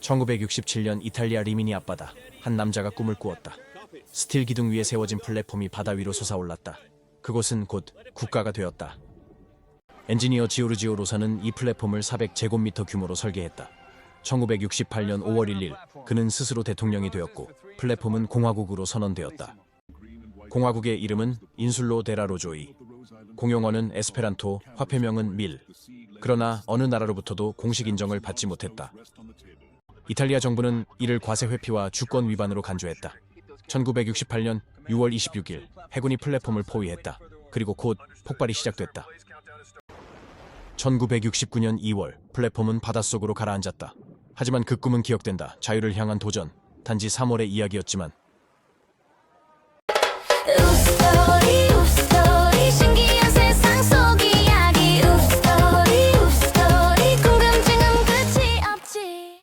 1967년 이탈리아 리미니 앞바다 한 남자가 꿈을 꾸었다. 스틸 기둥 위에 세워진 플랫폼이 바다 위로 솟아올랐다. 그곳은 곧 국가가 되었다. 엔지니어 지오르지오 로사는 이 플랫폼을 400제곱미터 규모로 설계했다. 1968년 5월 1일 그는 스스로 대통령이 되었고 플랫폼은 공화국으로 선언되었다. 공화국의 이름은 인술로 데라로조이. 공용어는 에스페란토, 화폐명은 밀. 그러나 어느 나라로부터도 공식 인정을 받지 못했다. 이탈리아 정부는 이를 과세 회피와 주권 위반으로 간주했다. 1968년 6월 26일 해군이 플랫폼을 포위했다. 그리고 곧 폭발이 시작됐다. 1969년 2월 플랫폼은 바닷속으로 가라앉았다. 하지만 그 꿈은 기억된다. 자유를 향한 도전. 단지 3월의 이야기였지만